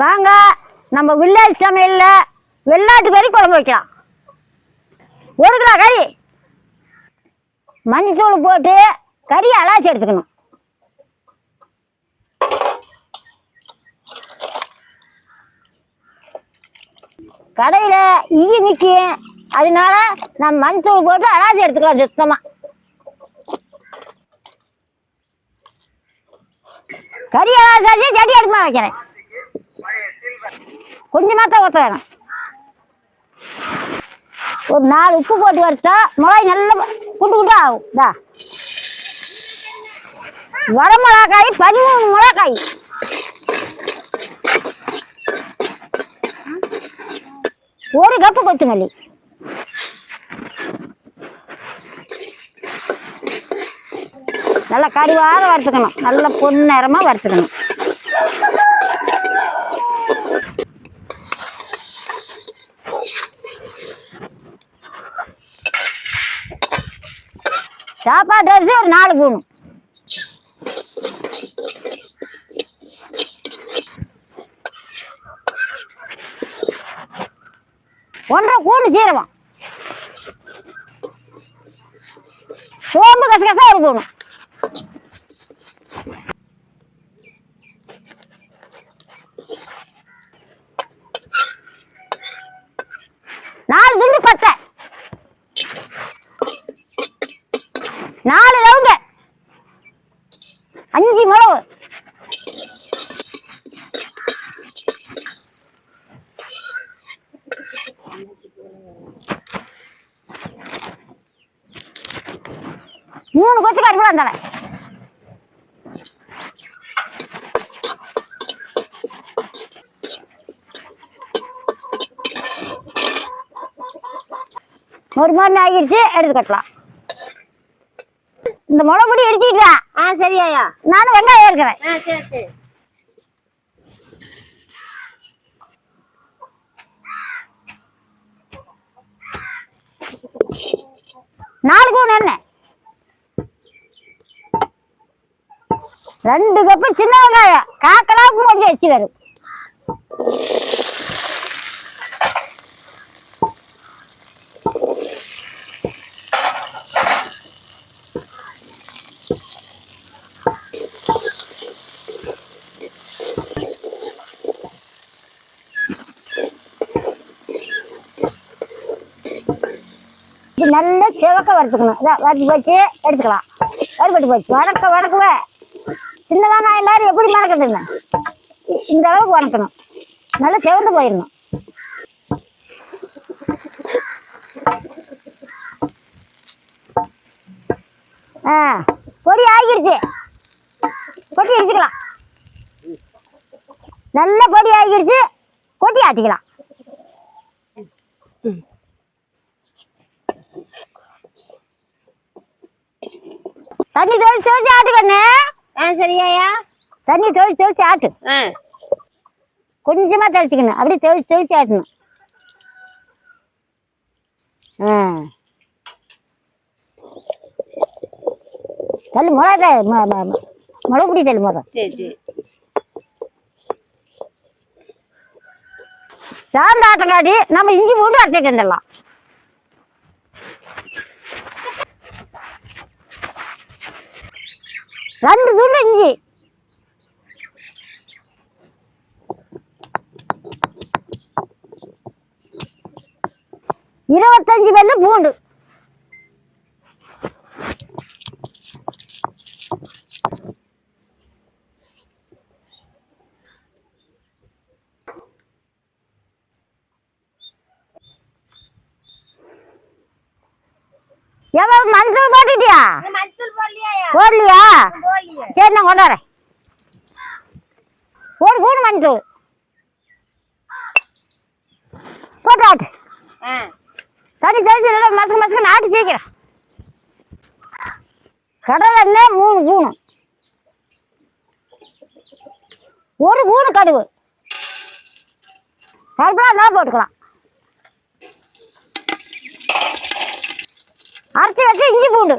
வாங்க நம்ம வில்லேஜ் சமையலில் வெள்ளாட்டு கறி குழம்பு வைக்கலாம். ஒரு கிலோ கறி. மஞ்சத்தூள் போட்டு கறி அலாசி எடுத்துக்கணும். கடையில் ஈ நிற்கும் அதனால நம்ம மஞ்சத்தூள் போட்டு அலாசி எடுத்துக்கலாம் சுத்தமாக கறி அலாசி செடி எடுத்துமா வைக்கிறேன். கொஞ்சமாக தான் ஊற்ற வேணும். ஒரு நாலு உப்பு போட்டு வறுத்தா மிளகாய் நல்லா குண்டு குண்டு ஆகும். இதா வர மிளகாய் பதிமூணு மிளகாய். ஒரு கப்பு கொத்தமல்லி. நல்லா கருவாக வறுத்துக்கணும். நல்லா நேரமாக வறுத்துக்கணும். சாப்பாட்டு அரிசி ஒரு நாலு கூணும் ஒன்றரை கூண்டு சீரகம். சோம்பு கசகசா ஒரு கூணும் நாலு துண்டு பத்தை நாலு ரவுங்க அஞ்சு மிளகு. மூணு கொத்து கருப்படம் தரேன் ஒரு மணி ஆகிடுச்சு எடுத்து கட்டலாம். இந்த முளை பொடி எடுத்துக்கிட்டா. ஆ சரி ஐயா. நானும் வெங்காயம் இருக்கிறேன் ஆ சரி சரி. நாலு கூன் எண்ணெய். ரெண்டு கப்பு சின்ன வெங்காயம். காக்கலாவுக்கு கொஞ்சம் வச்சு வரும் இப்படி நல்லா சிவக்க வறுத்துக்கணும். இதான் வறுத்து போச்சு எடுத்துக்கலாம். வறுபட்டு போச்சு. வணக்க வணக்குவே சின்ன நான் எல்லாரும் எப்படி மறக்கிறதுங்க இந்த அளவுக்கு வணக்கணும் நல்லா சிவந்து போயிடணும். ஆ பொடி ஆகிடுச்சு கொட்டி எடுத்துக்கலாம். நல்ல பொடி ஆகிடுச்சு கொட்டி ஆட்டிக்கலாம். ம் தண்ணி தொழிச்சு தொழிச்சு ஆட்டு கண்ணு ஆ தண்ணி தொழிச்சு தொழிச்சு ஆட்டு. ஆ. கொஞ்சமா தெளிச்சுக்கணும். அப்படியே தெளிச்சு தெளிச்சு ஆட்டணும். ஆ. தள்ளு மிளகா மிளகு பிடி தள்ளு மிளகா சரி ஆட்டங்காட்டி நம்ம இஞ்சி பூண்டு அரைச்சிட்டு வந்துடலாம். ரெண்டு துண்டு இஞ்சி. இருபத்தஞ்சு வெள்ளு பூண்டு. எவ்வளவு மஞ்சள் போட்டுட்டியா? போடலையா? சரி நான் கொண்டாடுறேன் ஒரு கூடு மஞ்சள். போட்டு ஆட்டு. ஆ. தண்ணி தெளிச்சு நல்லா மசக்கு மசக்கு நாட்டு சீக்கிரம். கடலை எண்ணெய் மூணு கூணு. ஒரு கூணு கடுகு. கருப்பெல்லாம் தான் போட்டுக்கலாம். அரைச்சி வச்சு இஞ்சி பூண்டு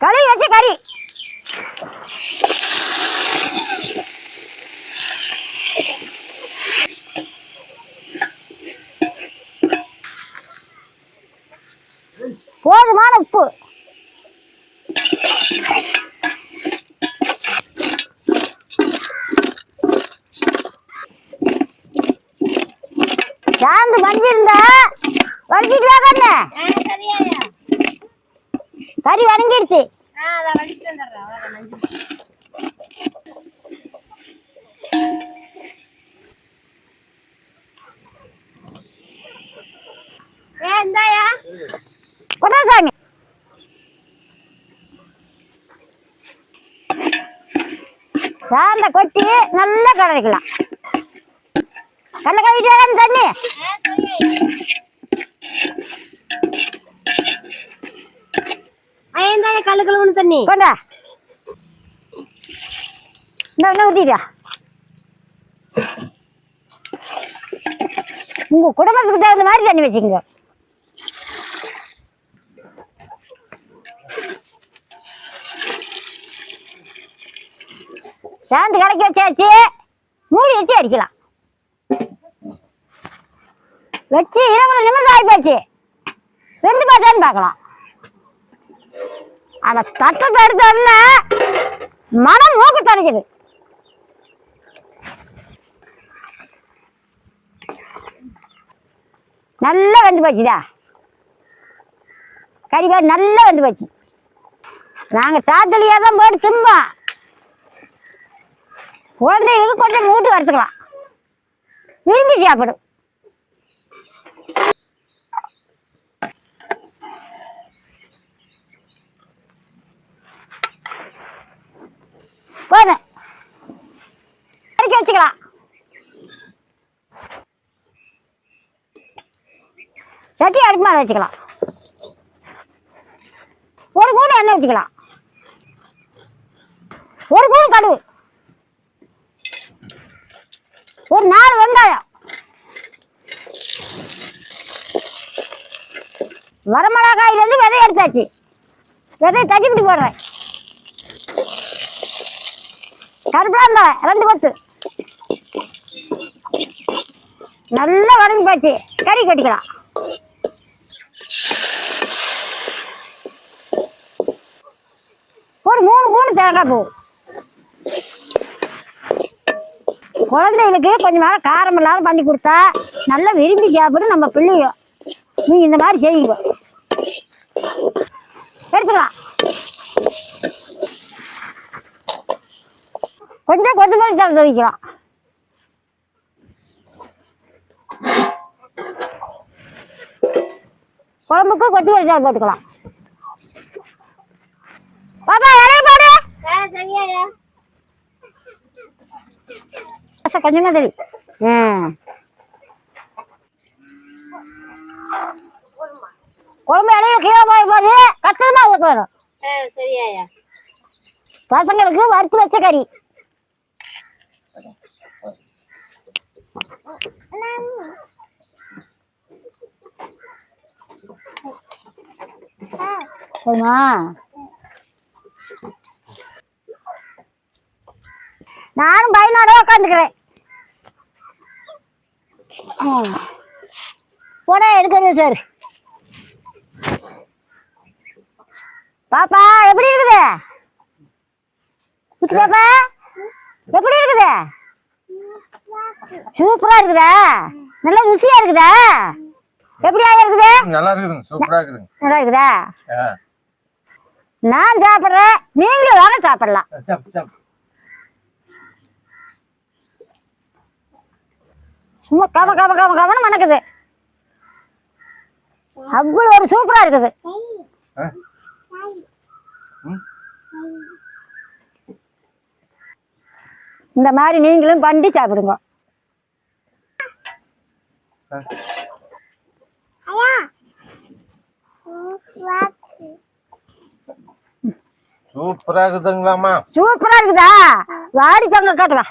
கழுவி கறி போதுமான உப்பு சாந்து மஞ்சள் இருந்தா வடிச்சிட்டு வா கண்ணு. கறி வணங்கிடுச்சு. கொட்டாசாமி. சாந்த கொட்டி நல்லா கலரிக்கலாம் கடல கழுவிட்டு தண்ணி ஆ சரியாயா ஆ இந்தாயா கல்லு கழுவுன தண்ணி. கொண்டா. இன்னும் ஊற்றிட்டா உங்க குடும்பத்துக்கு தகுந்த மாதிரி தண்ணி வச்சுக்கோங்க. சாந்து கலக்கி வச்சாச்சு. மூடி வச்சு அடிக்கலாம். வச்சு இருபது நிமிஷம் ஆகி போச்சு. ரெண்டு பார்த்தான்னு பார்க்கலாம். அந்த தட்டத்தை எடுத்தோடனே மனம் மூக்கு தணிக்குது நல்லா வந்து போச்சுதா கறிக்காடு நல்லா வந்து போச்சு. நாங்கள் சாத்தலியாக தான் போட்டு திம்போம். குழந்தைகளுக்கு கொஞ்சம் மூட்டு வறுத்துக்கலாம். விரும்பி சாப்பிடும். போதும் இறக்கி வச்சுக்கலாம். சட்டி அடுப்பு மேலே வச்சுக்கலாம். ஒரு கூண்டு எண்ணெய் வச்சுக்கலாம் ஒரு கூண்டு கடுகு. ஒரு நாலு வெங்காயம். வரமிளகாயிலேருந்து விதை எடுத்தாச்சு. விதையை தட்டிப்பிடி போடுறேன். கருப்பிலாந்தா ரெண்டு பத்து நல்லா வதங்கி போச்சு. கறி கட்டிக்கலாம். ஒரு மூணு மூணு தேங்காய் பூ. குழந்தைகளுக்கு கொஞ்சம் நேரம் காரம் இல்லாத பண்ணி கொடுத்தா நல்லா விரும்பி சாப்பிடும் நம்ம பிள்ளைங்க. நீங்கள் இந்த மாதிரி செய்யுங்க எடுத்துக்கலாம் கொஞ்சம் கொத்தமல்லி தலை துவைக்கலாம் குழம்புக்கு கொத்தமல்லி தலை போட்டுக்கலாம் பாப்பா இறங்கி போடு. கொஞ்சமா தெளி குழம்பு இலையில கீழே போய் போது ஊற்றணும் ஆ சரியாயா பசங்களுக்கு வறுத்து வச்ச கறி. போதுமா நானும் பையனோட உட்காந்துக்கிறேன் போடா எடுக்கிறது சார் பாப்பா எப்படி இருக்குது? குட்டி பாப்பா எப்படி இருக்குது? சூப்பரா இருக்குதா? நல்லா ருசியா இருக்குதா? எப்படியா இருக்குது? நல்லா இருக்குதுங்க. சூப்பரா இருக்குதுங்க. நல்லா இருக்குதா. நான் சாப்பிட்றேன். நீங்களும் வேற சாப்பிடலாம். சாப் சாப் சும்மா கம கம கம கமன்னு மணக்குது. அவ்வளோ ஒரு சூப்பரா இருக்குது. இந்த மாதிரி நீங்களும் பண்ணி சாப்பிடுங்க. சூப்பரா இருக்குதுங்களாம்மா. சூப்பரா இருக்குதா? வாடி தங்க காட்டுவா